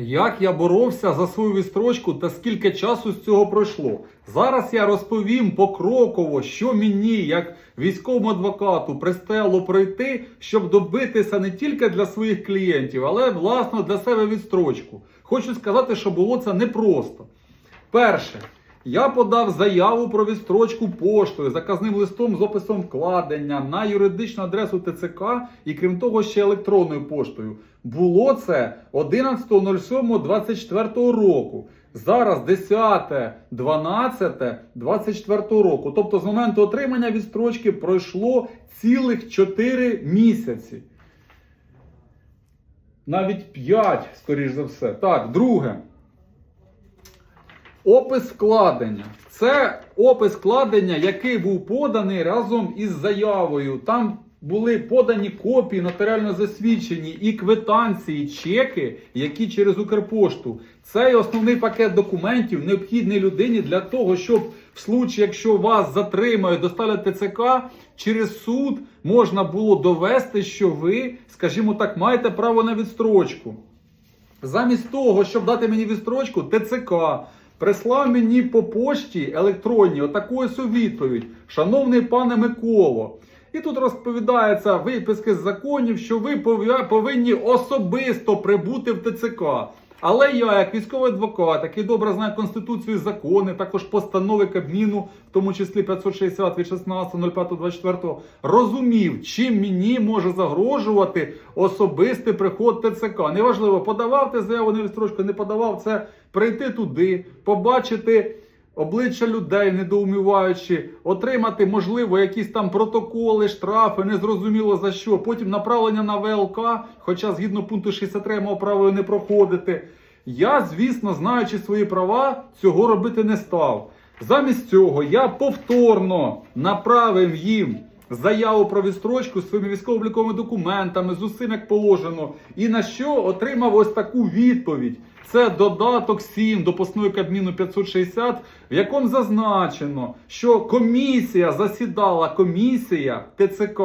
Як я боровся за свою відстрочку та скільки часу з цього пройшло? Зараз я розповім покроково, що мені, як військовому адвокату, пристало пройти, щоб добитися не тільки для своїх клієнтів, але власно для себе відстрочку. Хочу сказати, що було це непросто. Перше, я подав заяву про відстрочку поштою, заказним листом з описом вкладення на юридичну адресу ТЦК і крім того, ще електронною поштою. Було це 11.07.24 року. Зараз 10.12.24 року. Тобто з моменту отримання відстрочки пройшло цілих 4 місяці. Навіть 5, скоріш за все. Так, друге. Опис вкладення. Це опис вкладення, який був поданий разом із заявою. Там були подані копії нотаріально засвідчені і квитанції, чеки, які через Укрпошту. Це є основний пакет документів, необхідний людині для того, щоб в случаї, якщо вас затримають, доставлять ТЦК, через суд можна було довести, що ви, скажімо так, маєте право на відстрочку. Замість того, щоб дати мені відстрочку, ТЦК прислав мені по пошті електронній отаку ось відповідь. Шановний пане Миколо. І тут розповідається виписки з законів, що ви повинні особисто прибути в ТЦК. Але я, як військовий адвокат, який добре знає Конституцію і закони, також постанови Кабміну, в тому числі 560 від 16.05.24, розумів, чим мені може загрожувати особистий приход ТЦК. Неважливо, подавав ти заяву на відстрочку, не подавав це прийти туди, побачити обличчя людей, недоуміваючи, отримати, можливо, якісь там протоколи, штрафи, незрозуміло за що. Потім направлення на ВЛК, хоча згідно пункту 63 я мав право не проходити. Я, звісно, знаючи свої права, цього робити не став. Замість цього я повторно направив їм заяву про відстрочку з своїми військово-обліковими документами, з усім як положено. І на що отримав ось таку відповідь. Це додаток 7 до постанови Кабміну 560, в якому зазначено, що комісія засідала комісія ТЦК.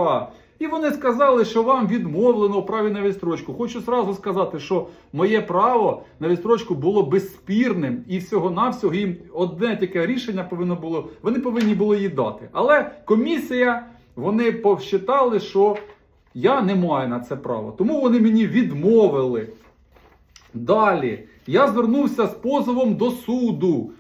І вони сказали, що вам відмовлено у праві на відстрочку. Хочу зразу сказати, що моє право на відстрочку було безспірним, і всього-навсього їм одне таке рішення повинно було. Вони повинні були її дати. Але комісія вони посчитали, що я не маю на це право. Тому вони мені відмовили. Далі я звернувся з позовом до суду.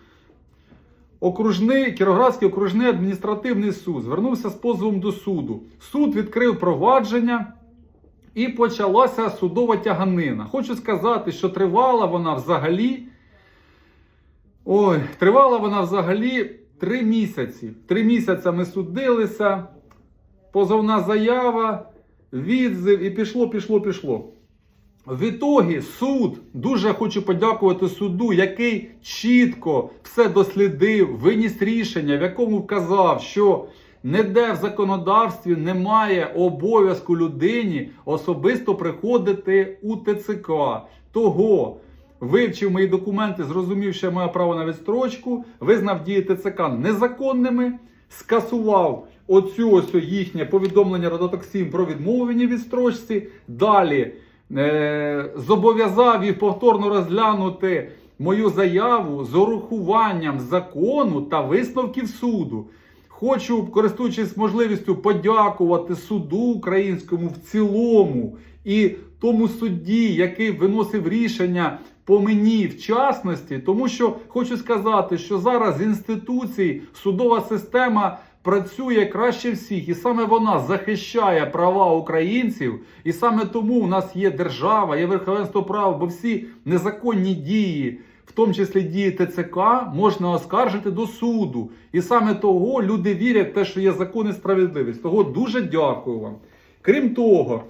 Окружний Кіровоградський окружний адміністративний суд звернувся з позовом до суду. Суд відкрив провадження і почалася судова тяганина. Хочу сказати, що тривала вона взагалі. Ой, тривала вона взагалі три місяці. Три місяці ми судилися, позовна заява, відзив і пішло, пішло, пішло. В ітогі суд дуже хочу подякувати суду, який чітко все дослідив, виніс рішення, в якому вказав, що ніде в законодавстві немає обов'язку людині особисто приходити у ТЦК. Того вивчив мої документи, зрозумів, що я маю право на відстрочку, визнав дії ТЦК незаконними, скасував оцю ось їхнє повідомлення Родоток 7 про відмову мені відстрочці. Далі зобов'язав їх повторно розглянути мою заяву з урахуванням закону та висновків суду. Хочу, користуючись можливістю, подякувати суду українському в цілому і тому судді, який виносив рішення по мені в частності, тому що хочу сказати, що зараз з інституцій судова система працює краще всіх, і саме вона захищає права українців, і саме тому у нас є держава, є верховенство права, бо всі незаконні дії. В тому числі дії ТЦК можна оскаржити до суду. І саме того люди вірять в те, що є закон і справедливість. Того дуже дякую вам. Крім того,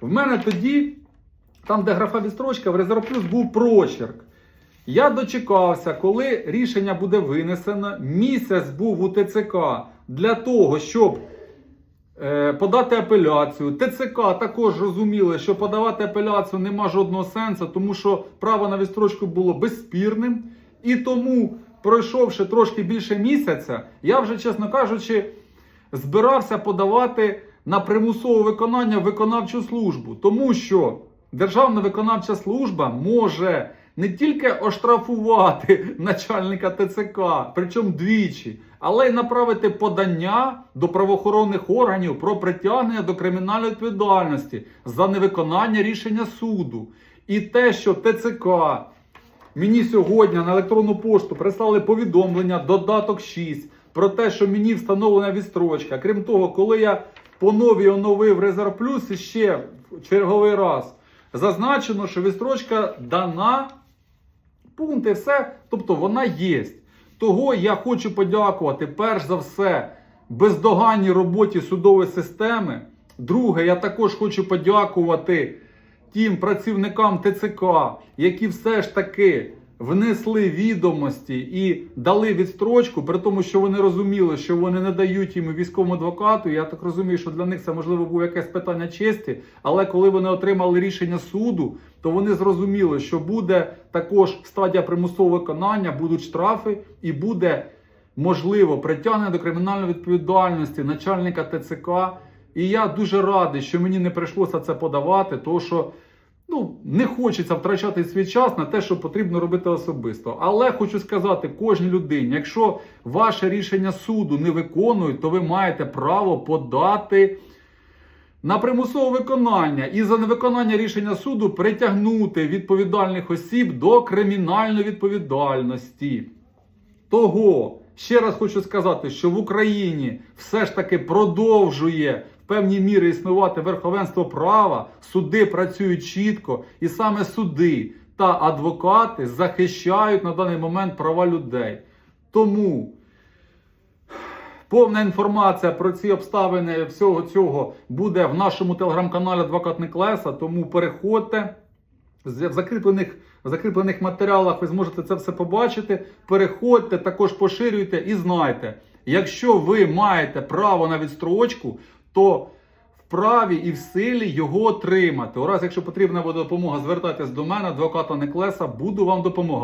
в мене тоді, там, де графа відстрочка, в резерв був прочерк. Я дочекався, коли рішення буде винесено. Місяць був у ТЦК для того, щоб е, подати апеляцію. ТЦК також розуміли, що подавати апеляцію нема жодного сенсу, тому що право на відстрочку було безспірним. І тому, пройшовши трошки більше місяця, я вже, чесно кажучи, збирався подавати на примусове виконання виконавчу службу, тому що Державна виконавча служба може не тільки оштрафувати начальника ТЦК, причому двічі, але й направити подання до правоохоронних органів про притягнення до кримінальної відповідальності за невиконання рішення суду. І те, що ТЦК мені сьогодні на електронну пошту прислали повідомлення, додаток 6, про те, що мені встановлена відстрочка. Крім того, коли я по новій оновив Резерв Плюс і ще в черговий раз зазначено, що відстрочка дана, пункти, все, тобто вона є. Того я хочу подякувати перш за все бездоганній роботі судової системи. Друге, я також хочу подякувати тим працівникам ТЦК, які все ж таки внесли відомості і дали відстрочку, при тому, що вони розуміли, що вони не дають їм військовому адвокату. Я так розумію, що для них це можливо було якесь питання честі. Але коли вони отримали рішення суду, то вони зрозуміли, що буде також стадія примусового виконання, будуть штрафи і буде можливо притягнення до кримінальної відповідальності начальника ТЦК. І я дуже радий, що мені не прийшлося це подавати, тому що ну, не хочеться втрачати свій час на те, що потрібно робити особисто. Але хочу сказати кожній людині, якщо ваше рішення суду не виконують, то ви маєте право подати на примусове виконання і за невиконання рішення суду притягнути відповідальних осіб до кримінальної відповідальності. Того ще раз хочу сказати, що в Україні все ж таки продовжує певній мірі існувати верховенство права, суди працюють чітко, і саме суди та адвокати захищають на даний момент права людей. Тому повна інформація про ці обставини всього цього буде в нашому телеграм-каналі Адвокат Неклеса. Тому переходьте. В закріплених, в закріплених матеріалах ви зможете це все побачити. Переходьте, також поширюйте і знайте, якщо ви маєте право на відстрочку, то вправі і в силі його отримати. У якщо потрібна буде допомога, звертайтесь до мене, адвоката Неклеса, буду вам допомагати.